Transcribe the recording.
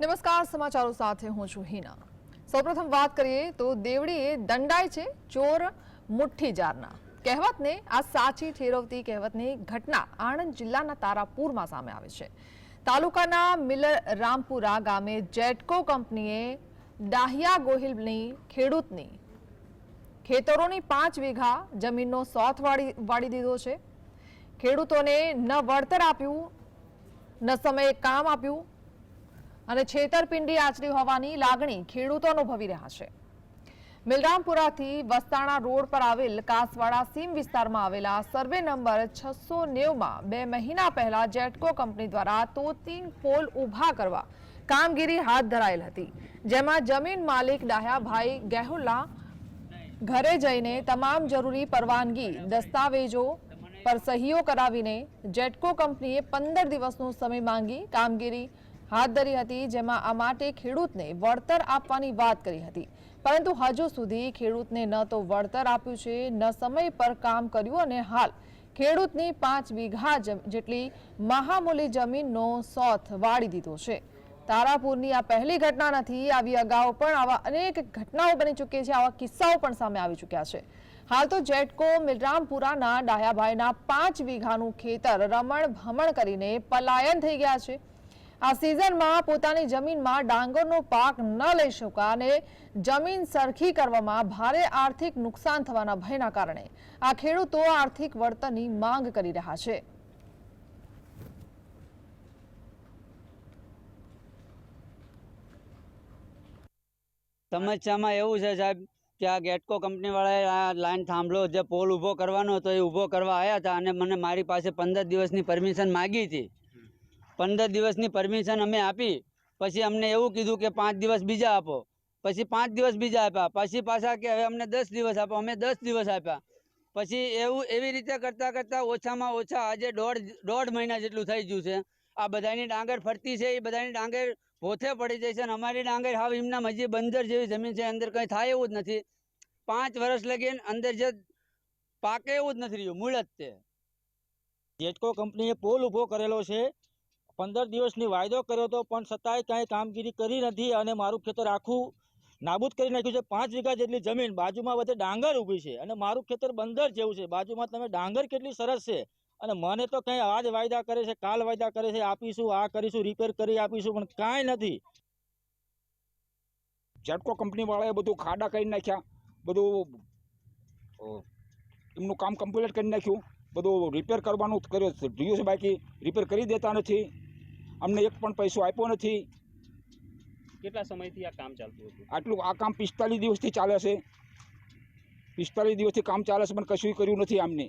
નમસ્કાર, સમાચારો સાથે હું છું હિના. સૌપ્રથમ વાત કરીએ તો દેવડીએ દંડાય છે ચોર મુઠ્ઠી જારના. કહેવતને, આ સાચી ઠેરવતી કહેવતની ઘટના આણંદ જિલ્લાના તારાપુરમાં સામે આવે છે. તાલુકાના મિલર રામપુરા ગામે જેટકો કંપનીએ ડાહિયા ગોહિલની ખેડૂતની ખેતરોની પાંચ વીઘા જમીનનો સોથ વાળી વાળી દીધો છે. ખેડૂતોને ન વળતર આપ્યું, ન સમયે કામ આપ્યું અને છેતરપિંડી આચરી હોવાની લાગણી ખેડૂતો અનુભવી રહ્યા છે. મિલરામપુરાથી વસ્તાણા રોડ પર આવેલ કાસવાડા સીમ વિસ્તારમાં આવેલા સર્વે નંબર છસો નેવમાં બે મહિના પહેલા જેટકો કંપની દ્વારા તોતિંગ પોલ ઊભા કરવા કામગીરી હાથ ધરાયેલ હતી. જેમાં જમીન માલિક ડાહ્યાભાઈ ગેહુલ્લા ઘરે જઈને તમામ જરૂરી પરવાનગી, દસ્તાવેજો પર સહીઓ કરાવીને જેટકો કંપનીએ પંદર દિવસનો સમય માંગી કામગીરી હાથ ધરી હતી, જેમાં આ માટે ખેડૂતને વળતર આપવાની વાત કરી હતી. પરંતુ હજુ સુધી ખેડૂતને ન તો વળતર આપ્યું છે, ન સમય પર કામ કર્યું અને હાલ ખેડૂતની પાંચ વીઘા જેટલી મહામૂલી જમીનનો સોથ વાળી દીધો છે. તારાપુરની આ પહેલી ઘટના નથી, આવી અગાઉ પણ આવા અનેક ઘટનાઓ બની ચૂકી છે, આવા કિસ્સાઓ પણ સામે આવી ચૂક્યા છે. હાલ તો જેટકો, મિલરામપુરાના ડાયાભાઈના પાંચ વીઘાનું ખેતર રમણ ભમણ કરીને પલાયન થઈ ગયા છે. આ સિઝનમાં પોતાની જમીનમાં ડાંગરનો પાક ન લઈ શકા અને જમીન સરખી કરવામાં ભારે આર્થિક નુકસાન થવાના ભયના કારણે આ ખેડૂતો આર્થિક વળતરની માંગ કરી રહ્યા છે. સમસ્યામાં એવું છે સાહેબ કે આ ગેટકો કંપનીવાળાએ આ લાઈન થાંભલો જે પોલ ઊભો કરવાનો હતો એ ઊભો કરવા આવ્યા હતા અને મને મારી પાસે પંદર દિવસની પરમિશન માગી હતી. પંદર દિવસની પરમિશન અમે આપી. પછી અમને એવું કીધું કે પાંચ દિવસ બીજા આપો. પછી પાંચ દિવસ બીજા આપ્યા. પછી પાછા કે હવે અમને દસ દિવસ આપો. અમે દસ દિવસ આપ્યા. પછી એવું, એવી રીતે કરતાં કરતાં ઓછામાં ઓછા આજે દોઢ દોઢ મહિના જેટલું થઈ ગયું છે. આ બધાની ડાંગર ફરતી છે. એ બધાની ડાંગર ભોથે પડી જાય છે અને અમારી ડાંગર હાવ એમના હજી બંદર જેવી જમીન છે. અંદર કંઈ થાય એવું જ નથી. પાંચ વર્ષ લગીને અંદર જે પાકે એવું જ નથી રહ્યું. મૂળ જ તે. જેટકો કંપનીએ પોલ ઊભો કરેલો છે પંદર દિવસની વાયદો કર્યો હતો, પણ છતાંય કાંઈ કામગીરી કરી નથી અને મારું ખેતર આખું નાબૂદ કરી નાખ્યું છે. પાંચ વીઘા જેટલી જમીન બાજુમાં બધે ડાંગર ઊભી છે અને મારું ખેતર બંદર જેવું છે. બાજુમાં તમે ડાંગર કેટલી સરસ છે અને મને તો કંઈ આજ વાયદા કરે છે, કાલ વાયદા કરે છે, આપીશું, આ કરીશું રિપેર કરી આપીશું, પણ કાંઈ નથી. ઝટકો કંપનીવાળાએ બધું ખાડા કરી નાખ્યા, બધું એમનું કામ કમ્પ્લીટ કરી નાખ્યું, બધું રિપેર કરવાનું કર્યું છે. બાકી રિપેર કરી દેતા નથી. અમને એક પણ પૈસો આપ્યો નથી. કેટલા સમયથી આ કામ ચાલતું હતું? આટલું આ કામ પિસ્તાલીસ દિવસથી ચાલે છે. પિસ્તાલીસ દિવસથી કામ ચાલે છે પણ કશું કર્યું નથી આમને.